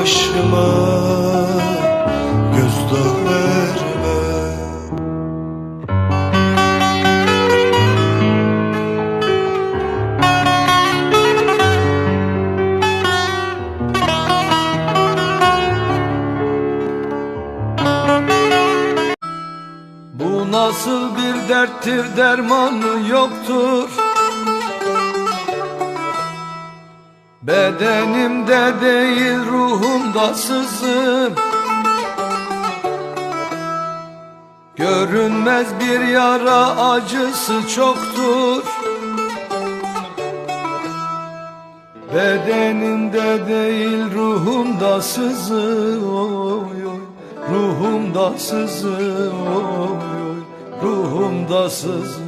başıma gözdağı verme Bu nasıl bir derttir dermanı yoktur Bedenimde değil ruhumda sızım. Görünmez bir yara acısı çoktur. Bedenimde değil ruhumda sızı Ruhumda sızı Ruhumda sızı